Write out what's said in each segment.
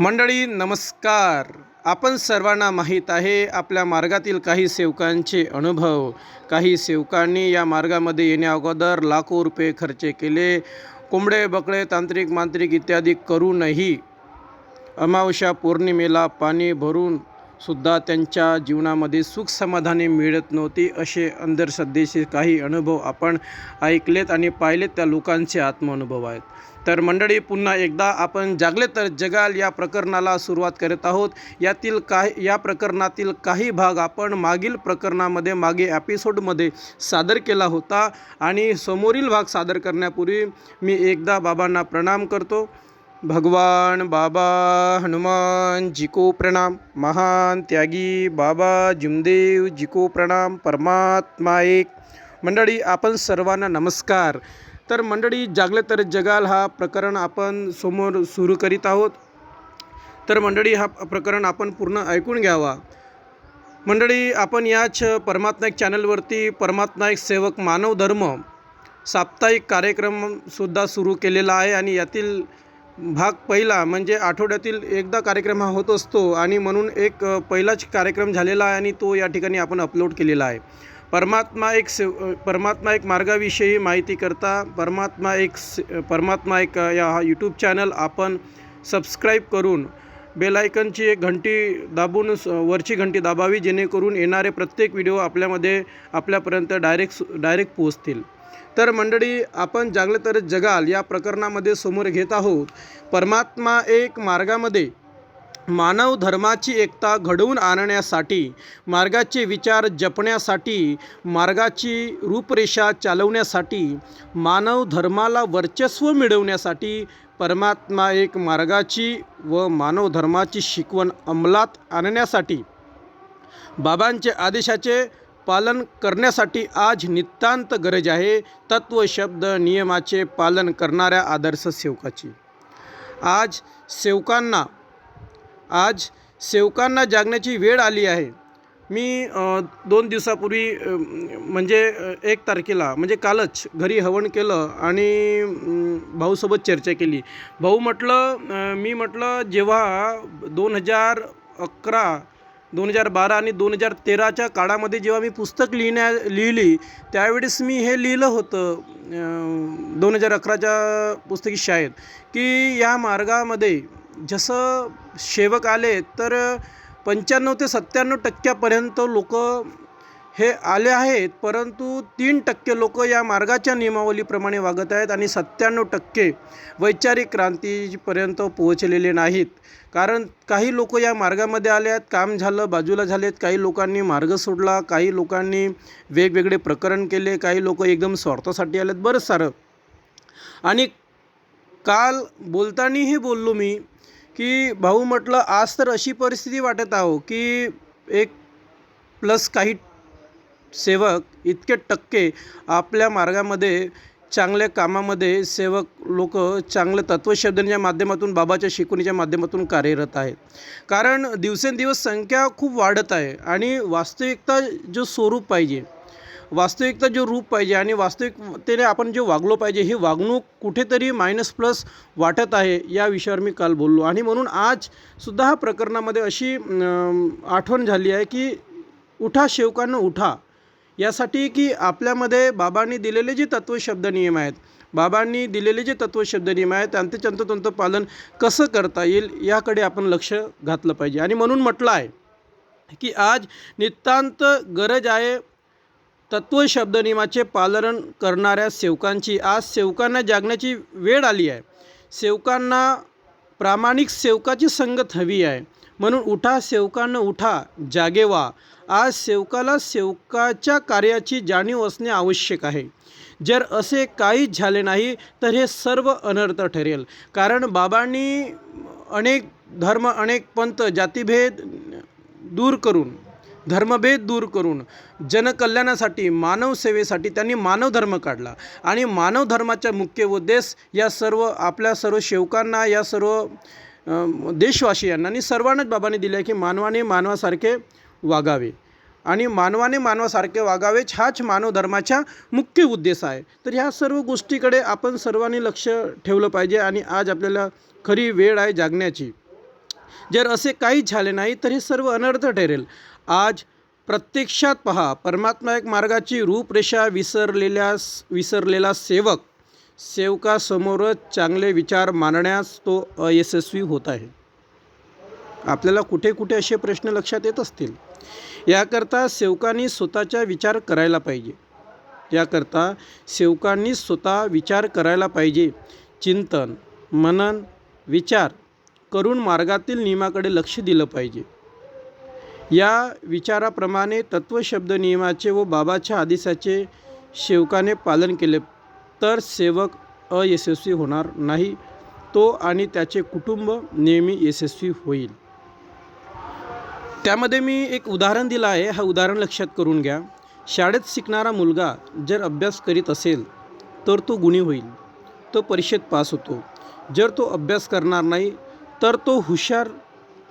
मंडळी नमस्कार. आपण सर्वांना माहीत आहे आपल्या मार्गातील काही सेवकांचे अनुभव. काही सेवकांनी या मार्गामध्ये येण्या अगोदर लाखो रुपये खर्च केले. कोंबडे बकडे तांत्रिक मांत्रिक इत्यादी करूनही अमावस्या पौर्णिमेला पाणी भरून सुद्धा त्यांच्या जीवनामध्ये सुख समाधानी मिळत नव्हती असे अंधश्रद्धेचे काही अनुभव आपण ऐकलेत आणि पाहिलेत. त्या लोकांचे आत्मअनुभव आहेत. तर मंडळी पुन्हा एकदा आपण जागले तर जगाल या प्रकरणाला सुरुवात करत आहोत. यातील काही या प्रकरणातील काही भाग आपण मागील प्रकरणामध्ये मागे एपिसोडमध्ये सादर केला होता आणि समोरील भाग सादर करण्यापूर्वी मी एकदा बाबांना प्रणाम करतो. भगवान बाबा हनुमान जी को प्रणाम. महान त्यागी बाबा जिमदेव जी को प्रणाम. परमात्मा एक. मंडळी आपण सर्वांना नमस्कार. तर मंडळी जागले तर जगाल हा प्रकरण आपण समोर सुरू करीत आहोत. तर मंडळी हा प्रकरण आपण पूर्ण ऐकून घ्यावा. मंडळी आपण याच परमात्मायक चॅनलवरती परमात्मायक सेवक मानव धर्म साप्ताहिक कार्यक्रमसुद्धा सुरू केलेला आहे आणि यातील भाग पहिला म्हणजे आठवड्यातील एकदा कार्यक्रम हा होत असतो आणि म्हणून एक पहिलाच कार्यक्रम झालेला आहे आणि तो या ठिकाणी आपण अपलोड केलेला आहे. परमात्मा एक सेव परमात्मा एक मार्गाविषयी माहिती करता परमात्मा एक से- परमात्मा एक या हा यूट्यूब चॅनल आपण सबस्क्राईब करून बेलायकनची एक घंटी दाबून स- वरची घंटी दाबावी जेणेकरून येणारे प्रत्येक व्हिडिओ आपल्यामध्ये आपल्यापर्यंत डायरेक्ट डायरेक्ट पोहोचतील. तर मंडळी आपण जागले तर जगाल या प्रकरणामध्ये समोर घेत आहोत. परमात्मा एक मार्गामध्ये मानव धर्माची एकता घडवून आणण्यासाठी मार्गाचे विचार जपण्यासाठी मार्गाची रूपरेषा चालवण्यासाठी मानव धर्माला वर्चस्व मिळवण्यासाठी परमात्मा एक मार्गाची व मानव धर्माची शिकवण अंमलात आणण्यासाठी बाबांचे आदेशाचे पालन करण्यासाठी आज नितांत गरज आहे. तत्व शब्द नियमाचे पालन करणाऱ्या आदर्श सेवकाची. आज सेवकांना आज सेवकांना जागण्याची वेळ आली आहे. मी दोन दिवसापूर्वी म्हणजे एक तारखेला म्हणजे कालच घरी हवन केलं आणि भाऊसोबत चर्चा केली. भाऊ म्हटलं मी म्हटलं जेव्हा दोन हजार अकरा दोन हजार बारा आणि दोन हजार तेराच्या काळामध्ये जेव्हा मी पुस्तक लिहिण्या लिहिली त्यावेळेस मी हे लिहिलं होतं दोन हजार अकराच्या पुस्तकी शाळेत की या मार्गामध्ये जसं सेवक आले तर पंच्याण्णव ते सत्त्याण्णव टक्क्यापर्यंत लोक हे आले आहेत. परंतु तीन टक्के लोक या मार्गाच्या नियमावलीप्रमाणे वागत आहेत आणि सत्त्याण्णव टक्के वैचारिक क्रांतीपर्यंत पोहोचलेले नाहीत. कारण काही लोक या मार्गामध्ये आले आहेत काम झालं बाजूला झालेत. काही लोकांनी मार्ग सोडला काही लोकांनी वेगवेगळे प्रकरण केले काही लोक एकदम स्वार्थासाठी आलेत. बरंच सारं. आणि काल बोलतानाही बोललो मी की भाऊ म्हटलं आज तर अशी परिस्थिती वाटत आहो की एक प्लस काही सेवक इतके टक्के आपल्या मार्गामध्ये चांगल्या कामामध्ये सेवक लोक चांगल्या तत्वशब्दांच्या माध्यमातून बाबाच्या शिकवणीच्या माध्यमातून कार्यरत आहेत. कारण दिवसेंदिवस संख्या खूप वाढत आहे आणि वास्तविकता जो स्वरूप पाहिजे. वास्तविकता जे रूप पाहिजे आणि वास्तविकतेने आपण जे वागलो पाहिजे ही वागणूक कुठेतरी मायनस प्लस वाटत आहे या विषयावर मी काल बोललो. आणि म्हणून आज सुद्धा ह्या प्रकरणामध्ये अशी आठवण झाली आहे की उठा शेवकांना उठा. यासाठी की आपल्यामध्ये बाबांनी दिलेले जे तत्वशब्द नियम आहेत बाबांनी दिलेले जे तत्वशब्द नियम आहेत त्यांचे तंतोतंत पालन कसं करता येईल याकडे आपण लक्ष घातलं पाहिजे. आणि म्हणून म्हटलं आहे की आज नितांत गरज आहे तत्वशब्द नियमाचे पालन करणाऱ्या सेवकांची आज सेवकांना जागण्याची वेळ आली आहे. सेवकांना प्रामाणिक सेवकाची संगत हवी आहे. म्हणून उठा सेवकांना उठा जागे व्हा. आज सेवकाला सेवकाच्या कार्याची जाणीव असणे आवश्यक आहे. जर असे काहीच झाले नाही तर हे सर्व अनर्थ ठरेल. कारण बाबांनी अनेक धर्म अनेक पंथ जातीभेद दूर करून धर्मभेद दूर करून जनकल्याणासाठी मानवसेवेसाठी त्यांनी मानवधर्म काढला. आणि मानव धर्माचा मुख्य उद्देश या सर्व आपल्या सर्व सेवकांना या सर्व देशवासियांना आणि सर्वांनाच बाबांनी दिले की मानवाने मानवासारखे वागावे. आणि मानवाने मानवासारखे वागावेच हाच मानव धर्माचा मुख्य उद्देश आहे. तर ह्या सर्व गोष्टीकडे आपण सर्वांनी लक्ष ठेवलं पाहिजे आणि आज आपल्याला खरी वेळ आहे जागण्याची. जर असे काहीच झाले नाही तर हे सर्व अनर्थ ठरेल. आज प्रत्यक्षात पहा परमात्मा एक मार्गाची रूपरेषा विसरलेल्या विसरलेला सेवक सेवकासमोरच चांगले विचार मांडण्यास तो अयशस्वी होत आहे. आपल्याला कुठे कुठे असे प्रश्न लक्षात येत असतील? याकरता सेवकांनी स्वतःचा विचार करायला पाहिजे. याकरता सेवकांनी स्वतः विचार करायला पाहिजे. चिंतन मनन विचार करून मार्गातील नियमाकडे लक्ष दिलं पाहिजे. या विचाराप्रमाणे तत्वशब्द नियमाचे व बाबाच्या आदेशाचे सेवकाने पालन केले तर सेवक अयशस्वी होणार नाही. तो आणि त्याचे कुटुंब नेहमी यशस्वी होईल. त्यामध्ये मी एक उदाहरण दिलं आहे. हा उदाहरण लक्षात करून घ्या. शाळेत शिकणारा मुलगा जर अभ्यास करीत असेल तर तो गुणी होईल. तो परीक्षेत पास होतो. जर तो अभ्यास करणार नाही तर तो हुशार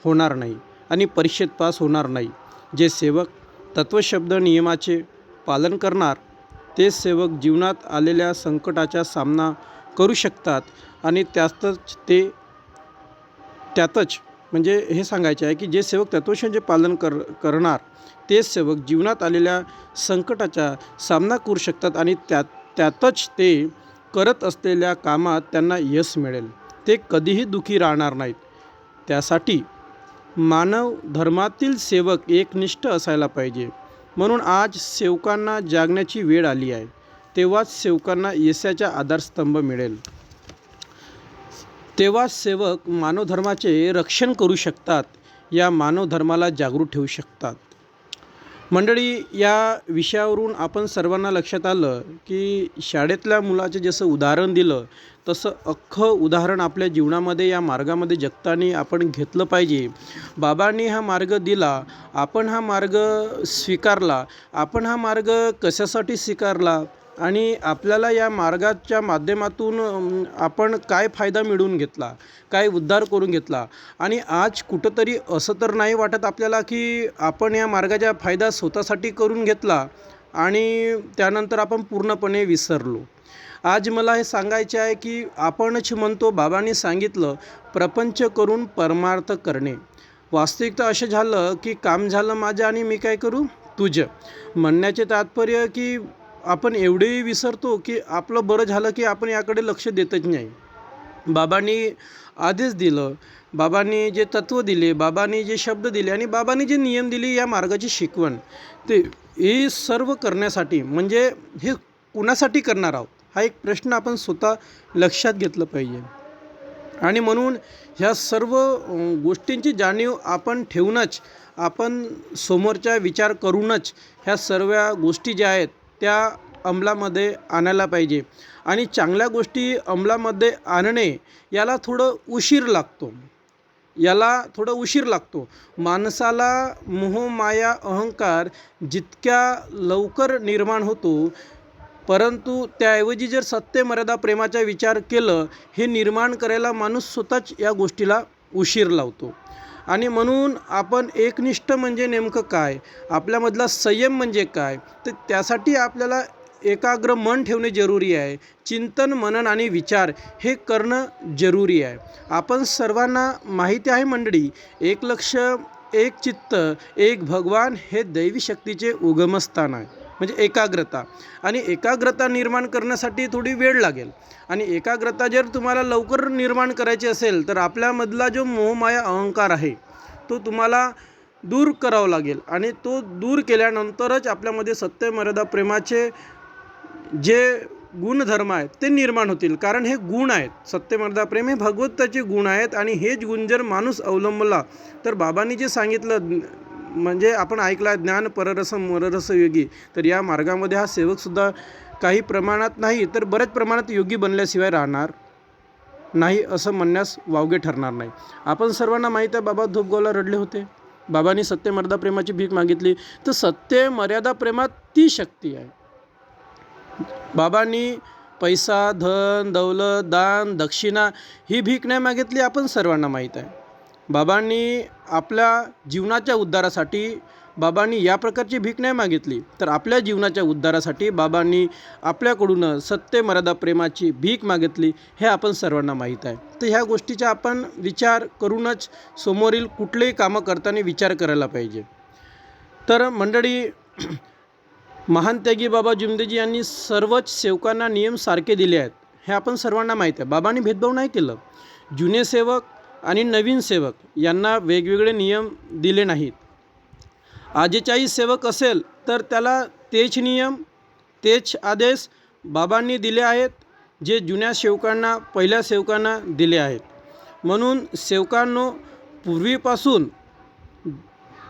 होणार नाही. आणि परीक्षेत पास होणार नाही. जे सेवक तत्वशब्द नियमाचे पालन करणार ते सेवक जीवनात आलेल्या संकटाचा सामना करू शकतात आणि त्यातच ते त्यातच म्हणजे हे सांगायचे आहे की जे सेवक तत्वशांचे पालन कर करणार ते सेवक जीवनात आलेल्या संकटाचा सामना करू शकतात आणि त्यात त्यातच ते करत असलेल्या कामात त्यांना यश मिळेल. ते कधीही दुखी राहणार नाहीत. त्यासाठी मानव धर्मातील सेवक एकनिष्ठ असायला पाहिजे. म्हणून आज सेवकांना जागण्याची वेळ आली आहे. तेव्हाच सेवकांना यशाचा आधारस्तंभ मिळेल. तेव्हा सेवक मानवधर्माचे रक्षण करू शकतात. या मानवधर्माला जागृत ठेवू शकतात. मंडळी या विषयावरून आपण सर्वांना लक्षात आलं की शाळेतल्या मुलाचे जसं उदाहरण दिलं तसं अख्खं उदाहरण आपल्या जीवनामध्ये या मार्गामध्ये जगताना आपण घेतलं पाहिजे. बाबांनी हा मार्ग दिला आपण हा मार्ग स्वीकारला आपण हा मार्ग कशासाठी स्वीकारला? आणि आपल्याला या मार्गाच्या माध्यमातून आपण काय फायदा मिळवून घेतला काय उद्धार करून घेतला. आणि आज कुठंतरी असं तर नाही वाटत आपल्याला की आपण या मार्गाचा फायदा स्वतःसाठी करून घेतला आणि त्यानंतर आपण पूर्णपणे विसरलो. आज मला हे सांगायचे आहे की आपणच म्हणतो बाबांनी सांगितलं प्रपंच करून परमार्थ करणे. वास्तविकता असं झालं की काम झालं माझं आणि मी काय करू? तुझं. म्हणण्याचे तात्पर्य की आपण एवढेही विसरतो की आपलं बरं झालं की आपण याकडे लक्ष देतच नाही. बाबांनी आदेश दिलं बाबांनी जे तत्त्व दिले बाबांनी जे शब्द दिले आणि बाबांनी जे नियम दिले या मार्गाची शिकवण. ते हे सर्व करण्यासाठी म्हणजे हे कुणासाठी करणार आहोत? हा एक प्रश्न आपण स्वतः लक्षात घेतलं पाहिजे. आणि म्हणून ह्या सर्व गोष्टींची जाणीव आपण ठेवूनच आपण समोरचा विचार करूनच ह्या सर्व गोष्टी ज्या आहेत त्या अंमलामध्ये आणायला पाहिजे. आणि चांगल्या गोष्टी अंमलामध्ये आणणे याला थोडं उशीर लागतो. याला थोडं उशीर लागतो. माणसाला मोहमाया अहंकार जितक्या लवकर निर्माण होतो परंतु त्याऐवजी जर सत्य मर्यादा प्रेमाचा विचार केलं हे निर्माण करायला माणूस स्वतःच या गोष्टीला उशीर लावतो. आणि म्हणून आपण एकनिष्ठ म्हणजे नेमकं काय? आपल्यामधला संयम म्हणजे काय? तर त्यासाठी आपल्याला एकाग्र मन ठेवणे जरुरी आहे. चिंतन मनन आणि विचार हे करणं जरुरी आहे. आपण सर्वांना माहिती आहे मंडळी एक लक्ष एक चित्त एक भगवान हे दैवी शक्तीचे उगमस्थान आहे. म्हणजे एकाग्रता. आणि एकाग्रता निर्माण करण्यासाठी थोडी वेळ लागेल. आणि एकाग्रता जर तुम्हाला लवकर निर्माण करायची असेल तर आपल्यामधला जो मोहमाया अहंकार आहे तो तुम्हाला दूर करावा लागेल. आणि तो दूर केल्यानंतरच आपल्यामध्ये सत्य मर्यादा प्रेमाचे जे गुणधर्म आहेत ते निर्माण होतील. कारण हे गुण आहेत. सत्यमर्दा प्रेम हे भगवत्ताचे गुण आहेत. आणि हेच गुण जर माणूस अवलंबला तर बाबांनी जे सांगितलं म्हणजे आपण ऐकला ज्ञान पररस मररस योगी. तर या मार्गामध्ये हा सेवकसुद्धा काही प्रमाणात नाही तर बऱ्याच प्रमाणात योगी बनल्याशिवाय राहणार नाही असं म्हणण्यास वावगे ठरणार नाही. आपण सर्वांना माहीत आहे बाबा धूपगावला रडले होते. बाबांनी सत्य मर्यादा प्रेमाची भीक मागितली. तर सत्य मर्यादा प्रेमात ती शक्ती आहे. बाबांनी पैसा धन दौलत दान दक्षिणा ही भीक नाही मागितली आपण सर्वांना माहीत आहे. बाबांनी आपल्या जीवनाच्या उद्धारासाठी बाबांनी या प्रकारची भीक नाही मागितली. तर आपल्या जीवनाच्या उद्धारासाठी बाबांनी आपल्याकडून सत्य मर्यादा प्रेमाची भीक मागितली हे आपण सर्वांना माहीत आहे. तर ह्या गोष्टीचा आपण विचार करूनच समोरील कुठलेही कामं करताना विचार करायला पाहिजे. तर मंडळी महान त्यागी बाबा जुमदेजी यांनी सर्वच सेवकांना नियम सारखे दिले आहेत. हे आपण सर्वांना माहीत आहे. बाबांनी भेदभाव नाही केलं. जुने सेवक आणि नवीन सेवक यांना वेगवेगळे नियम दिले नाहीत. आजेचाही सेवक असेल तर त्याला तेच नियम तेच आदेश बाबांनी दिले आहेत जे जुन्या सेवकांना पहिल्या सेवकांना दिले आहेत. म्हणून सेवकांनो पूर्वीपासून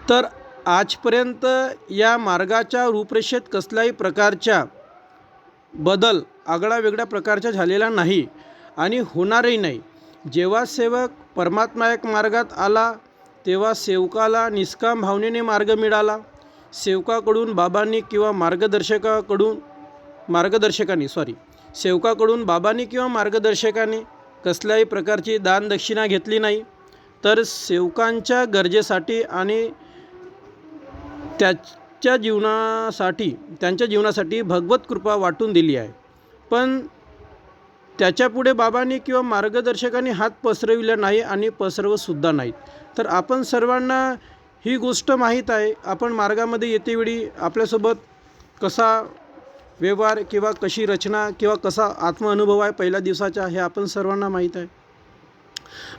तर आजपर्यंत या मार्गाच्या रूपरेषेत कसल्याही प्रकारच्या बदल आगळा वेगळ्या प्रकारचा झालेला नाही आणि होणारही नाही. जेव्हा सेवक परमात्मा एक मार्गात आला तेव्हा सेवकाला निष्काम भावनेने मार्ग मिळाला. सेवकाकडून बाबांनी किंवा मार्गदर्शकाकडून मार्गदर्शकाने सॉरी सेवकाकडून बाबांनी किंवा मार्गदर्शकाने कसल्याही प्रकारची दानदक्षिणा घेतली नाही तर सेवकांच्या गरजेसाठी आणि त्याच्या जीवनासाठी त्यांच्या जीवनासाठी भगवत कृपा वाटून दिली आहे. पण त्याच्यापुढे बाबांनी किंवा मार्गदर्शकांनी हात पसरविला नाही आणि पसरवतसुद्धा नाहीत तर आपण सर्वांना ही गोष्ट माहीत आहे आपण मार्गामध्ये येतेवेळी आपल्यासोबत कसा व्यवहार किंवा कशी रचना किंवा कसा आत्मअनुभव आहे पहिल्या दिवसाचा हे आपण सर्वांना माहीत आहे.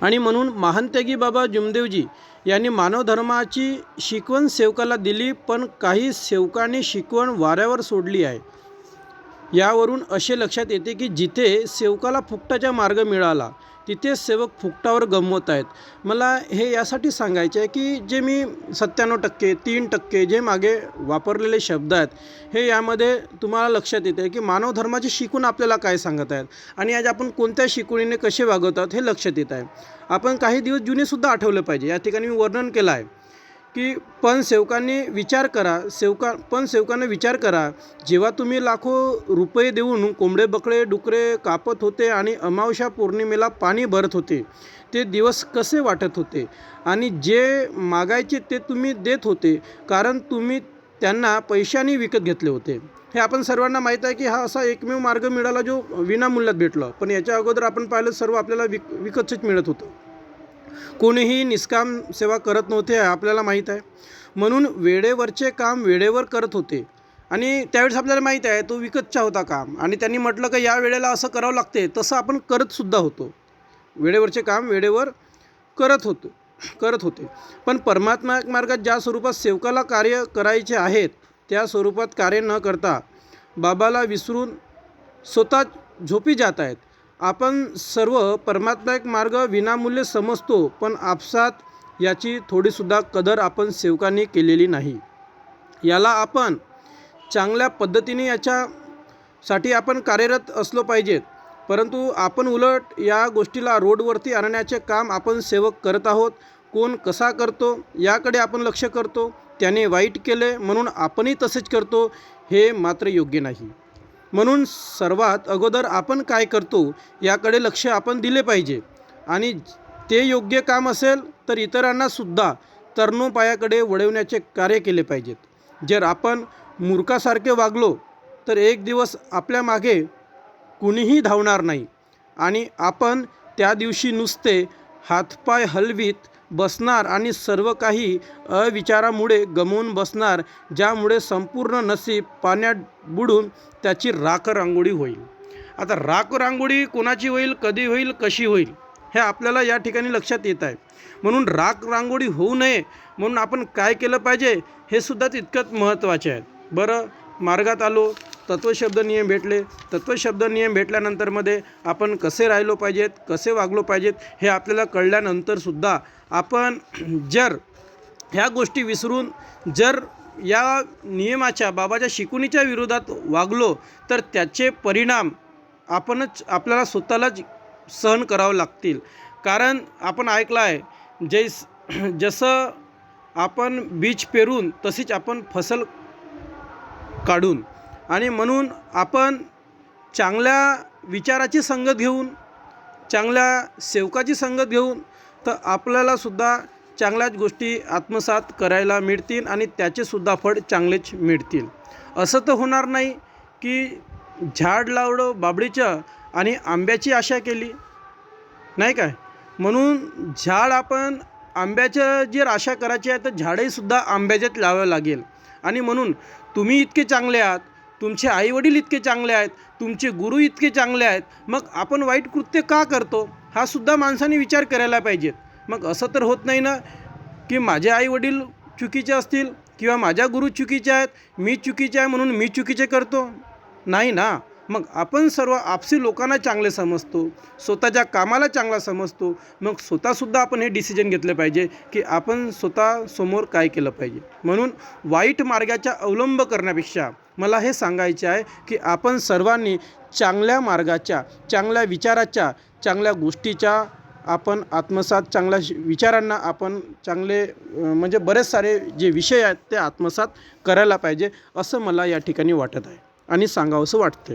आणि म्हणून महानत्यागी बाबा जुमदेवजी यांनी मानव धर्माची शिकवण सेवकाला दिली पण काही सेवकांनी शिकवण वाऱ्यावर सोडली आहे. यावरून असे लक्षात येते की जिथे सेवकाला फुकटाचा मार्ग मिळाला तिथे सेवक फुकटावर गमवत आहेत. मला हे यासाठी सांगायचे आहे की जे मी सत्त्याण्णव टक्के तीन टक्के जे मागे वापरलेले शब्द आहेत हे यामध्ये तुम्हाला लक्षात येते की मानव धर्माची शिकून आपल्याला काय सांगत आहेत आणि आज आपण कोणत्या शिकवणीने कसे वागवतात हे लक्षात येत आहे. आपण काही दिवस जुनेसुद्धा आठवलं पाहिजे. या ठिकाणी मी वर्णन केलं आहे. की पण सेवकांनी विचार करा सेवका पण सेवकांना विचार करा. जेव्हा तुम्ही लाखो रुपये देऊन कोंबडे बकळे डुकरे कापत होते आणि अमावस्या पौर्णिमेला पाणी भरत होते ते दिवस कसे वाटत होते? आणि जे मागायचे ते तुम्ही देत होते कारण तुम्ही त्यांना पैशाने विकत घेतले होते. हे आपण सर्वांना माहीत आहे की हा असा एकमेव मार्ग मिळाला जो विनामूल्यात भेटला. पण याच्या अगोदर आपण पाहिलं सर्व आपल्याला विक विकतच मिळत होतं. कोणीही निष्काम सेवा करत नव्हते आपल्याला माहीत आहे. म्हणून वेळेवरचे काम वेळेवर करत होते. आणि त्यावेळेस आपल्याला माहीत आहे तो विकतचा होता काम. आणि त्यांनी म्हटलं का या वेळेला असं करावं लागते तसं आपण करतसुद्धा होतो. वेळेवरचे काम वेळेवर करत होतो करत होते. पण परमात्मा मार्गात ज्या स्वरूपात सेवकाला कार्य करायचे आहेत त्या स्वरूपात कार्य न करता बाबाला विसरून स्वतः झोपी जात आहेत. आपण सर्व परमात्मा एक मार्ग विनामूल्य समजतो पण आपसात याची थोडीसुद्धा कदर आपण सेवकांनी केलेली नाही. याला आपण चांगल्या पद्धतीने याच्यासाठी आपण कार्यरत असलो पाहिजेत. परंतु आपण उलट या गोष्टीला रोडवरती आणण्याचे काम आपण सेवक करत आहोत. कोण कसा करतो याकडे आपण लक्ष करतो. त्याने वाईट केले म्हणून आपणही तसेच करतो हे मात्र योग्य नाही. म्हणून सर्वात अगोदर आपण काय करतो याकडे लक्ष आपण दिले पाहिजे. आणि ते योग्य काम असेल तर इतरांनासुद्धा तरुणोपायाकडे वळवण्याचे कार्य केले पाहिजेत. जर आपण मूर्खासारखे वागलो तर एक दिवस आपल्या मागे कुणीही धावणार नाही. आणि आपण त्या दिवशी नुसते हातपाय हलवीत बसणार आणि सर्व काही अविचारामुळे गमवून बसणार ज्यामुळे संपूर्ण नसीब पाण्यात बुडून त्याची राख रांगोळी होईल. आता राख रांगोळी कोणाची होईल कधी होईल कशी होईल हे आपल्याला या ठिकाणी लक्षात येत आहे. म्हणून राख रांगोळी होऊ नये म्हणून आपण काय केलं पाहिजे हे सुद्धा तितकंच महत्त्वाचे आहे. बरं मार्गात आलो तत्वशब्द नियम भेटले. तत्वशब्द नियम भेटल्यानंतरमध्ये आपण कसे राहिलो पाहिजेत कसे वागलो पाहिजेत हे आपल्याला कळल्यानंतरसुद्धा आपण जर ह्या गोष्टी विसरून जर या नियमाच्या बाबाच्या शिकवणीच्या विरोधात वागलो तर त्याचे परिणाम आपणच आपल्याला स्वतःलाच सहन करावं लागतील. कारण आपण ऐकलं आहे जैस जसं आपण बीज पेरून तशीच आपण फसल काढून आणि म्हणून आपण चांगल्या विचाराची संगत घेऊन चांगल्या सेवकाची संगत घेऊन तर आपल्यालासुद्धा चांगल्याच गोष्टी आत्मसात करायला मिळतील आणि त्याचेसुद्धा फळ चांगलेच मिळतील. असं तर होणार नाही की झाड लावडं बाबडीचं आणि आंब्याची आशा केली. नाही काय? म्हणून झाड आपण आंब्याचं जर आशा करायची आहे तर झाडंहीसुद्धा आंब्याच्याच लावावं लागेल. आणि म्हणून तुम्ही इतके चांगले आहात तुमचे आईवडील इतके चांगले आहेत तुमचे गुरु इतके चांगले आहेत मग आपण वाईट कृत्य का करतो? हा सुद्धा माणसाने विचार करायला पाहिजेत. मग असं तर होत नाही ना की माझे आईवडील चुकीचे असतील किंवा माझ्या गुरु चुकीचे आहेत मी चुकीचे आहे म्हणून मी चुकीचे करतो? नाही ना. मग आपण सर्व आपसी लोकांना चांगले समजतो स्वतःच्या कामाला चांगला समजतो मग स्वतःसुद्धा आपण हे डिसिजन घेतलं पाहिजे की आपण स्वतः समोर काय केलं पाहिजे. म्हणून वाईट मार्गाचा अवलंब करण्यापेक्षा मला हे सांगायचे आहे की आपण सर्वांनी चांगल्या मार्गाच्या चांगल्या विचाराच्या चांगल्या गोष्टीच्या आपण आत्मसात चांगल्या विचारांना आपण चांगले म्हणजे बरेच सारे जे विषय आहेत ते आत्मसात करायला पाहिजे असं मला या ठिकाणी वाटत आहे आणि सांगावंसं वाटतं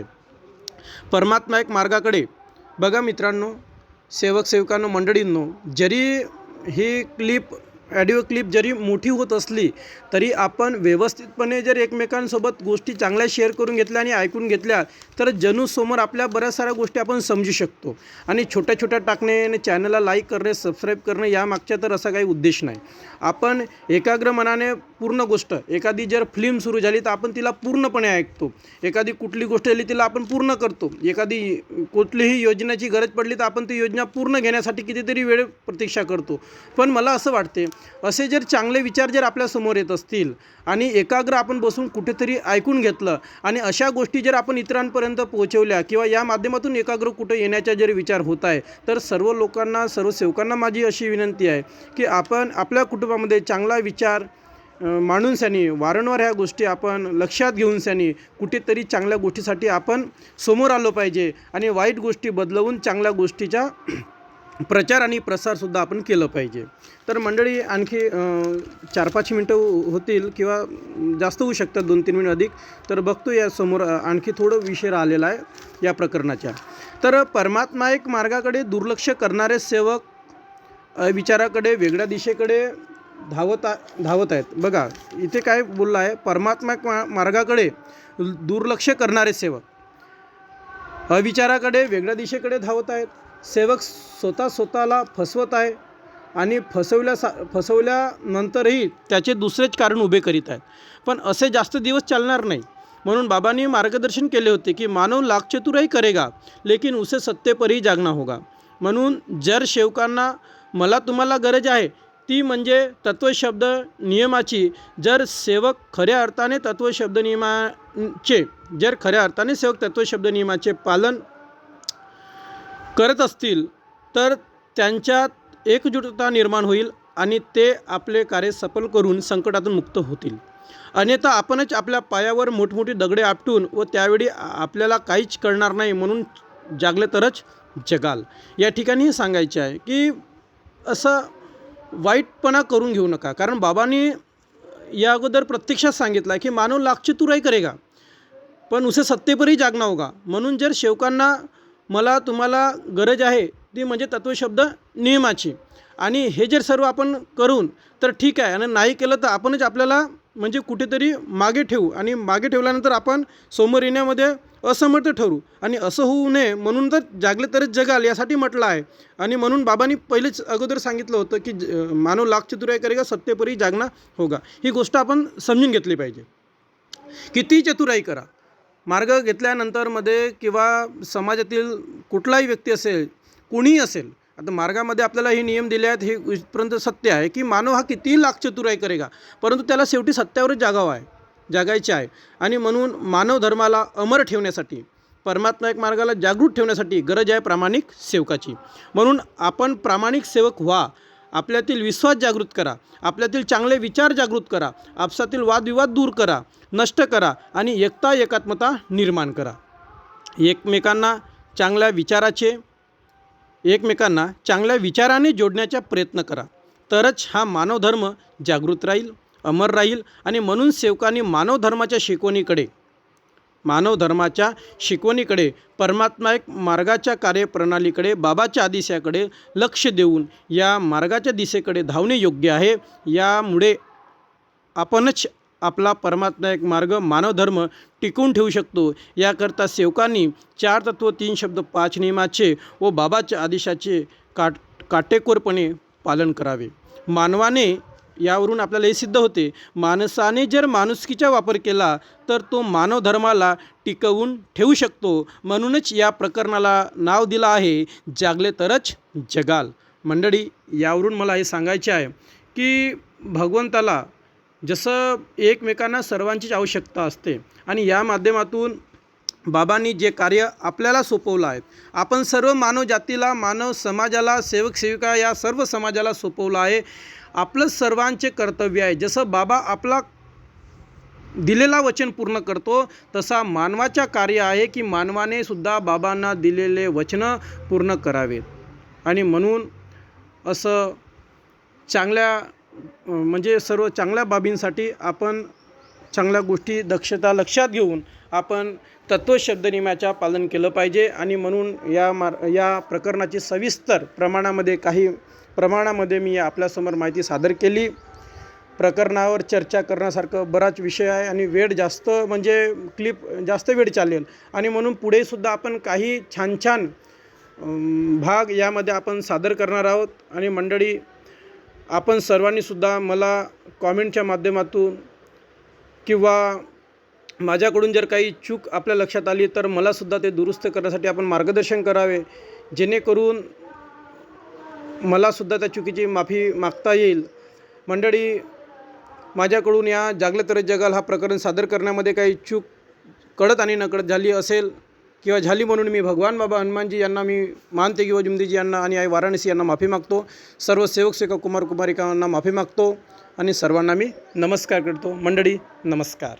परमात्मा एक मार्गाकडे. बघा मित्रांनो सेवक सेवकांनो मंडळींनो जरी ही क्लिप ॲडिओ क्लिप जरी मोठी होत असली तरी आपण व्यवस्थितपणे जर एकमेकांसोबत गोष्टी चांगल्या शेअर करून घेतल्या आणि ऐकून घेतल्या तर जणूसमोर आपल्या बऱ्याच साऱ्या गोष्टी आपण समजू शकतो. आणि छोट्या छोट्या टाकणे आणि चॅनलला लाईक करणे सबस्क्राईब करणे यामागच्या तर असा काही उद्देश नाही. आपण एकाग्र मनाने पूर्ण गोष्ट एखादी जर फिल्म सुरू झाली तर आपण तिला पूर्णपणे ऐकतो. एखादी कुठली गोष्ट आली तिला आपण पूर्ण करतो. एखादी कुठलीही योजनेची गरज पडली तर आपण ती योजना पूर्ण घेण्यासाठी कितीतरी वेळ प्रतीक्षा करतो. पण मला असं वाटते असे जर चांगले विचार जर आपल्यासमोर येत असतील आणि एकाग्र आपण बसून कुठेतरी ऐकून घेतलं आणि अशा गोष्टी जर आपण इतरांपर्यंत पोहोचवल्या किंवा या माध्यमातून एकाग्र कुठं येण्याचा जर विचार होत आहे तर सर्व लोकांना सर्व सेवकांना माझी अशी विनंती आहे की आपण आपल्या संदर्भामध्ये चांगला विचार मांडून सनी वारंवार ह्या गोष्टी आपण लक्षात घेऊन सनी कुठेतरी चांगल्या गोष्टीसाठी आपण समोर आलो पाहिजे आणि वाईट गोष्टी बदलवून चांगल्या गोष्टीचा प्रचार आणि प्रसारसुद्धा आपण केलं पाहिजे. तर मंडळी आणखी चार पाच मिनटं होतील किंवा जास्त होऊ शकतात दोन तीन मिनिट अधिक. तर बघतो या समोर आणखी थोडं विषय राहिलेला आहे या प्रकरणाच्या. तर परमात्मा एक मार्गाकडे दुर्लक्ष करणारे सेवक विचाराकडे वेगळ्या दिशेकडे धावत धावत आहेत. बघा इथे काय बोललं आहे परमात्मा मा मार्गाकडे दुर्लक्ष करणारे सेवक. अविचाराकडे वेगळ्या दिशेकडे धावत आहेत. सेवक स्वतः स्वतःला फसवत आहे आणि फसवल्या सा फसवल्यानंतरही त्याचे दुसरेच कारण उभे करीत आहेत. पण असे जास्त दिवस चालणार नाही. म्हणून बाबांनी मार्गदर्शन केले होते की मानव लाख करेगा लेकिन उसे सत्य जागना होगा. म्हणून जर सेवकांना मला तुम्हाला गरज आहे ती म्हणजे तत्वशब्द नियमाची. जर सेवक खऱ्या अर्थाने तत्वशब्द नियमाचे जर खऱ्या अर्थाने सेवक तत्वशब्द नियमाचे पालन करत असतील तर त्यांच्यात एकजुटता निर्माण होईल आणि ते आपले कार्य सफल करून संकटातून मुक्त होतील. अन्यथा आपणच आपल्या पायावर मोठमोठी दगडे आपटून व त्यावेळी आपल्याला काहीच कळणार नाही म्हणून जागले तरच जगाल. या ठिकाणी सांगायचे आहे की असं वाईटपणा करून घेऊ नका. कारण बाबांनी या अगोदर प्रत्यक्षात सांगितलं आहे की मानव लाखची तुराई करेगा पण उसे सत्तेपरही जागना होगा. म्हणून जर शेवकांना मला तुम्हाला गरज आहे ती म्हणजे तत्वशब्द नियमाची. आणि हे जर सर्व आपण करून तर ठीक आहे. आणि नाही केलं तर आपणच आपल्याला म्हणजे कुठेतरी मागे ठेवू. आणि मागे ठेवल्यानंतर आपण समोर येण्यामध्ये असमर्थ ठरू. आणि असं होऊ नये म्हणून तर जागले तरच जगाल यासाठी म्हटलं आहे. आणि म्हणून बाबांनी पहिलेच अगोदर सांगितलं होतं की ज- मानव लाख चतुराई करेगा सत्यपरी जागना होगा. ही गोष्ट आपण समजून घेतली पाहिजे. किती चतुराई करा. मार्ग घेतल्यानंतरमध्ये किंवा समाजातील कुठलाही व्यक्ती असेल कोणीही असेल आता मार्गामध्ये आपल्याला हे नियम दिले आहेत हे इथपर्यंत सत्य आहे की मानव हा कितीही लाख चतुराई करेगा परंतु त्याला शेवटी सत्यावरच जागावा आहे. जागायचे आहे. आणि म्हणून मानव धर्माला अमर ठेवण्यासाठी परमात्मा एक मार्गाला जागृत ठेवण्यासाठी गरज आहे प्रामाणिक सेवकाची. म्हणून आपण प्रामाणिक सेवक व्हा. आपल्यातील विश्वास जागृत करा. आपल्यातील चांगले विचार जागृत करा. आपसातील वादविवाद दूर करा. नष्ट करा आणि एकता एकात्मता निर्माण करा. एकमेकांना चांगल्या विचाराचे एकमेकांना चांगल्या विचाराने जोडण्याचा प्रयत्न करा. तरच हा मानवधर्म जागृत राहील. अमर राहील आणि म्हणून सेवकांनी मानव धर्माच्या शिकवणीकडे मानव धर्माच्या शिकवणीकडे परमात्मा एक मार्गाच्या कार्यप्रणालीकडे बाबाच्या आदिशाकडे लक्ष देऊन या मार्गाच्या दिशेकडे धावणे योग्य आहे. यामुळे आपणच आपला परमात्मा एक मार्ग मानवधर्म टिकून ठेवू शकतो. याकरता सेवकांनी चार तत्व तीन शब्द पाच नियमाचे व बाबाच्या आदेशाचे काट काटेकोरपणे पालन करावे. मानवाने यावरून आपल्याला हे सिद्ध होते माणसाने जर माणुसकीचा वापर केला तर तो मानव धर्माला टिकवून ठेवू शकतो. म्हणूनच या प्रकरणाला नाव दिलं आहे जागले तरच जगाल. मंडळी यावरून मला हे सांगायचे आहे की भगवंताला जसं एकमेकांना सर्वांचीच आवश्यकता असते आणि या माध्यमातून बाबांनी जे कार्य आपल्याला सोपवलं आहे आपण सर्व मानव जातीला मानव समाजाला सेवक सेविका या सर्व समाजाला सोपवलं आहे आपलं सर्वांचे कर्तव्य आहे. जसं बाबा आपला दिलेला वचन पूर्ण करतो तसा मानवाचा कार्य आहे की मानवाने सुद्धा बाबांना दिलेले वचनं पूर्ण करावेत आणि म्हणून असं चांगल्या म्हणजे सर्व चांगल्या बाबींसाठी आपण चांगल्या गोष्टी दक्षता लक्षात घेऊन आपण तत्वशब्दनियमाच्या पालन केलं पाहिजे. आणि म्हणून या मार या प्रकरणाची सविस्तर प्रमाणामध्ये काही प्रमाणामध्ये मी आपल्यासमोर माहिती सादर केली. प्रकरणावर चर्चा करण्यासारखं बराच विषय आहे आणि वेळ जास्त म्हणजे क्लिप जास्त वेळ चालेल. आणि म्हणून पुढेसुद्धा आपण काही छान छान भाग यामध्ये आपण सादर करणार आहोत. आणि मंडळी आपण सर्वांनीसुद्धा मला कॉमेंटच्या माध्यमातून किंवा माझ्याकडून जर काही चूक आपल्या लक्षात आली तर मलासुद्धा ते दुरुस्त करण्यासाठी आपण मार्गदर्शन करावे. जेणेकरून मलासुद्धा त्या चुकीची माफी मागता येईल. मंडळी माझ्याकडून या जागले तर जगाल हा प्रकरण सादर करण्यामध्ये काही चूक कळत आणि नकळत झाली असेल किंवा झाली म्हणून मी भगवान बाबा हनुमानजी यांना मी मानते किंवा जुमदीजी यांना आणि आई वाराणसी यांना माफी मागतो. सर्व सेवक सेवक कुमार कुमारिकांना माफी मागतो आणि सर्वांना मी नमस्कार करतो. मंडळी नमस्कार.